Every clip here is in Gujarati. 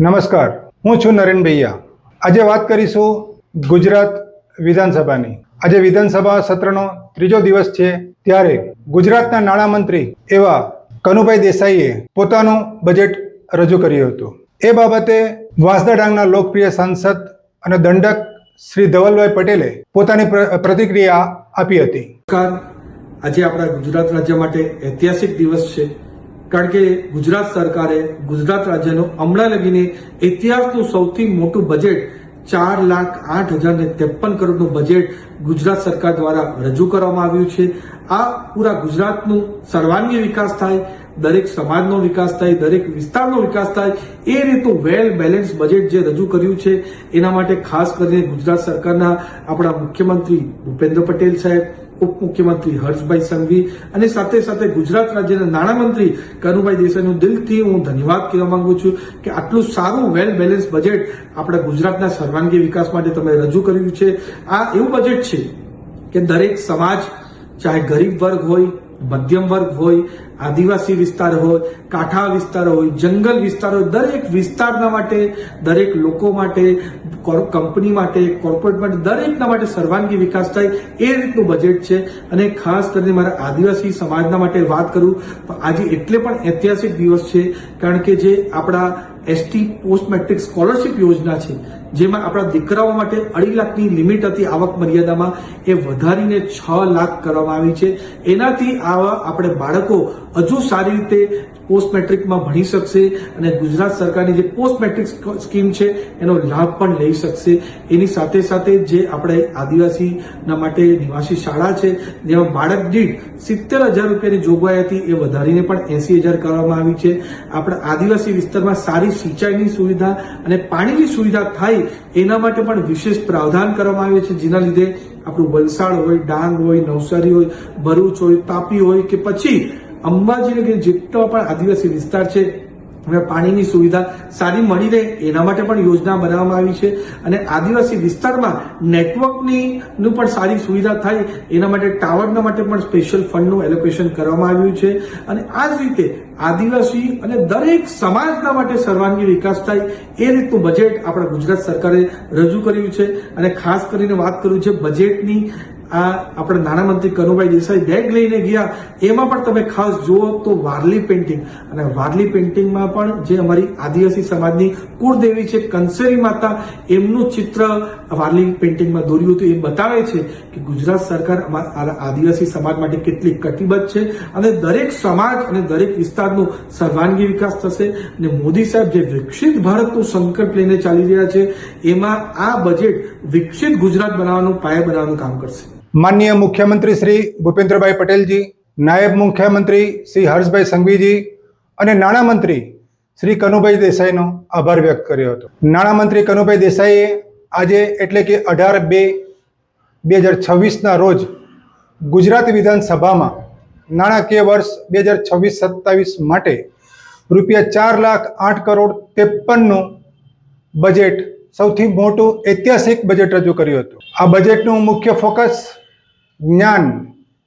નમસ્કાર. હું છું નરેન ભૈયા. આજે વાત કરીશું ગુજરાત વિધાનસભાની. આજે વિધાનસભા સત્રનો ત્રીજો દિવસ છે ત્યારે ગુજરાતના નાણામંત્રી એવા કનુભાઈ દેસાઈએ પોતાનું બજેટ રજૂ કર્યું હતું. એ બાબતે વાંસદા ડાંગના લોકપ્રિય સાંસદ અને દંડક શ્રી ધવલભાઈ પટેલે પોતાની પ્રતિક્રિયા આપી હતી. આજે આપણા ગુજરાત રાજ્ય માટે ઐતિહાસિક દિવસ છે. કારણ કે ગુજરાત સરકારે ગુજરાત રાજ્યનો હમણાં લગીને ઇતિહાસનું સૌથી મોટું બજેટ ચાર લાખ આઠ હજાર ને ત્રેપન કરોડનું બજેટ ગુજરાત સરકાર દ્વારા રજૂ કરવામાં આવ્યું છે. આ પૂરા ગુજરાતનું સર્વાંગી વિકાસ થાય, દરેક સમાજનો વિકાસ થાય, દરેક વિસ્તારનો વિકાસ થાય, એ રીતનું વેલ બેલેન્સ બજેટ જે રજૂ કર્યું છે, એના માટે ખાસ કરીને ગુજરાત સરકારના આપણા મુખ્યમંત્રી ભૂપેન્દ્ર પટેલ સાહેબ ઉપમુખ્યમંત્રી હર્ષભાઈ સંઘવી અને સાથે સાથે ગુજરાત રાજ્યના નાણામંત્રી કનુભાઈ દેસાઈનું દિલથી હું ધન્યવાદ કહેવા માંગુ છું કે આટલું સારું વેલ બેલેન્સ બજેટ આપણા ગુજરાતના સર્વાંગી વિકાસ માટે તમે રજૂ કર્યું છે. આ એવું બજેટ છે કે દરેક સમાજ, ચાહે ગરીબ વર્ગ હોય મધ્યમ વર્ગ હોય, આદિવાસી વિસ્તાર હોય, કાંઠા વિસ્તાર હોય, જંગલ વિસ્તાર હોય, દરેક વિસ્તારના માટે, દરેક લોકો માટે કંપની માટે, કોર્પોરેટ માટે, દરેકના માટે સર્વાંગી વિકાસ થાય એ રીતનું બજેટ છે. અને ખાસ કરીને મારા આદિવાસી સમાજના માટે વાત કરું આજે એટલે પણ ઐતિહાસિક દિવસ છે, કારણ કે જે આપણા એસટી પોસ્ટ મેટ્રિક સ્કોલરશિપ યોજના છે, જેમાં આપણા દીકરાઓ માટે અઢી લાખની લિમિટ હતી આવક મર્યાદામાં. એ વધારીને છ લાખ કરવામાં આવી છે. એનાથી આવા આપણે બાળકો હજુ સારી રીતે પોસ્ટ મેટ્રિકમાં ભણી શકશે અને ગુજરાત સરકારની જે પોસ્ટ મેટ્રિક સ્કીમ છે, એનો લાભ પણ લઈ શકશે. એની સાથે સાથે જે આપણે આદિવાસીના માટે નિવાસી શાળા છે, જેમાં બાળક દીઠ સિત્તેર હજાર રૂપિયાની જોગવાઈ હતી, એ વધારીને પણ એસી હજાર કરવામાં આવી છે. આપણા આદિવાસી વિસ્તારમાં સારી સિંચાઈની સુવિધા અને પાણીની સુવિધા થાય એના માટે પણ વિશેષ પ્રાવધાન કરવામાં આવ્યું છે. જેના લીધે આપણું વલસાડ હોય, ડાંગ હોય, નવસારી હોય, ભરૂચ હોય, તાપી હોય કે પછી અંબાજીને જેટલો પણ આદિવાસી વિસ્તાર છે પાણીની સુવિધા સારી મળી રહે એના માટે પણ યોજના બનાવવામાં આવી છે અને આદિવાસી વિસ્તારમાં નેટવર્કની નું પણ સારી સુવિધા થાય એના માટે ટાવરના માટે પણ સ્પેશિયલ ફંડનું એલોકેશન કરવામાં આવ્યું છે અને આ જ રીતે આદિવાસી અને દરેક સમાજના માટે સર્વાંગી વિકાસ થાય એ રીતનું બજેટ આપણા ગુજરાત સરકારે રજૂ કર્યું છે અને ખાસ કરીને વાત કરું છે બજેટની આ આપણા નાણામંત્રી કનુભાઈ દેસાઈ બેગ લઈને ગયા. એમાં પણ તમે ખાસ જુઓ તો વારલી પેઇન્ટિંગ અને વારલી પેઇન્ટિંગમાં પણ જે અમારી આદિવાસી સમાજની કુળદેવી છે કંસેરી માતા, એમનું ચિત્ર વારલી પેઇન્ટિંગમાં દોર્યું હતું. એ બતાવે છે કે ગુજરાત સરકાર અમારા આદિવાસી સમાજ માટે કેટલી કટિબદ્ધ છે અને દરેક સમાજ અને દરેક વિસ્તારનો સર્વાંગી વિકાસ થશે. અને મોદી સાહેબ જે વિકસિત ભારતનું સંકલ્પ લઈને ચાલી રહ્યા છે, એમાં આ બજેટ વિકસિત ગુજરાત બનાવવાનું, પાયા બનાવવાનું કામ કરશે. માનનીય મુખ્યમંત્રી શ્રી ભૂપેન્દ્રભાઈ પટેલજી, નાયબ મુખ્યમંત્રી શ્રી હર્ષભાઈ સંઘવીજી અને નાણામંત્રી શ્રી કનુભાઈ દેસાઈનો આભાર વ્યક્ત કર્યો હતો. નાણામંત્રી કનુભાઈ દેસાઈએ આજે એટલે કે અઢાર બે બે હજાર છવ્વીસના રોજ ગુજરાત વિધાનસભામાં નાણાકીય વર્ષ બે હજાર છવ્વીસ સત્તાવીસ માટે રૂપિયા ચાર લાખ આઠ કરોડ ત્રેપનનું બજેટ, સૌથી મોટું ઐતિહાસિક બજેટ રજૂ કર્યું હતું. આ બજેટનું મુખ્ય ફોકસ જ્ઞાન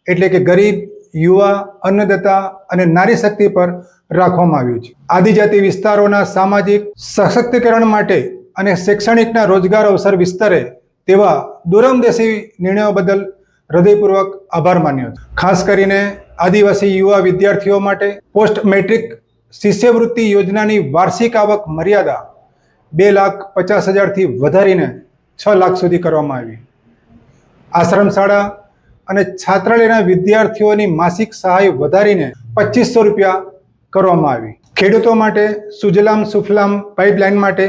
એટલે કે ગરીબ, યુવા, અન્નદાતા અને નારી શક્તિ પર રાખવામાં આવ્યું છે. આદિજાતિ વિસ્તારોના સામાજિક સશક્તિકરણ માટે અને શૈક્ષણિકના રોજગાર અવસર વિસ્તરે તેવા દૂરમદેશી નિર્ણયો બદલ હૃદયપૂર્વક આભાર માન્યો છે. ખાસ કરીને આદિવાસી યુવા વિદ્યાર્થીઓ માટે પોસ્ટ મેટ્રિક શિષ્યવૃત્તિ યોજનાની વાર્ષિક આવક મર્યાદા બે લાખ પચાસ હજારથી વધારીને છ લાખ સુધી કરવામાં આવી. આશ્રમ શાળા અને છાત્રાલયના વિદ્યાર્થીઓની માસિક સહાય વધારીને પચીસો રૂપિયા કરવામાં આવી. ખેડૂતો માટે સુજલામ સુફલામ પાઇપલાઇન માટે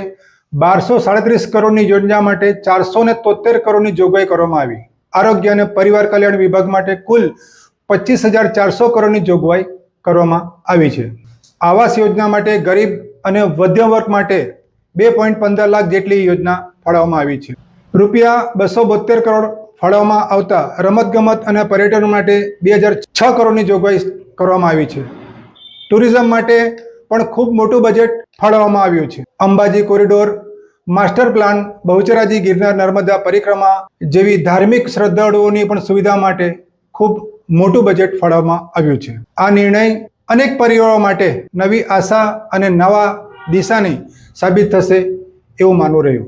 બારસો સાડત્રીસ કરોડની યોજના માટે ચારસો ને તોતેર કરોડની જોગવાઈ કરવામાં આવી. આરોગ્ય અને પરિવાર કલ્યાણ વિભાગ માટે કુલ પચીસ હજાર ચારસો કરોડની જોગવાઈ કરવામાં આવી છે. આવાસ યોજના માટે ગરીબ અને મધ્યમ વર્ગ માટે બે પોઈન્ટ પંદર લાખ જેટલી યોજના ફાળવવામાં આવી છે. રૂપિયા બસો બોતેર કરોડ ફાળવવામાં આવતા રમતગમત અને પર્યટન માટે બે હજાર છ કરોડની જોગવાઈ કરવામાં આવી છે. ટુરિઝમ માટે પણ ખૂબ મોટું બજેટ ફાળવવામાં આવ્યું છે. Ambaji corridor, master plan, Bahucharaji Girnar Narmada પરિક્રમા જેવી ધાર્મિક શ્રદ્ધાળુઓની પણ સુવિધા માટે ખૂબ મોટું બજેટ ફાળવવામાં આવ્યું છે. આ નિર્ણય અનેક પરિવારો માટે નવી આશા અને નવા દિશાની સાબિત થશે એવું માનવું રહ્યું.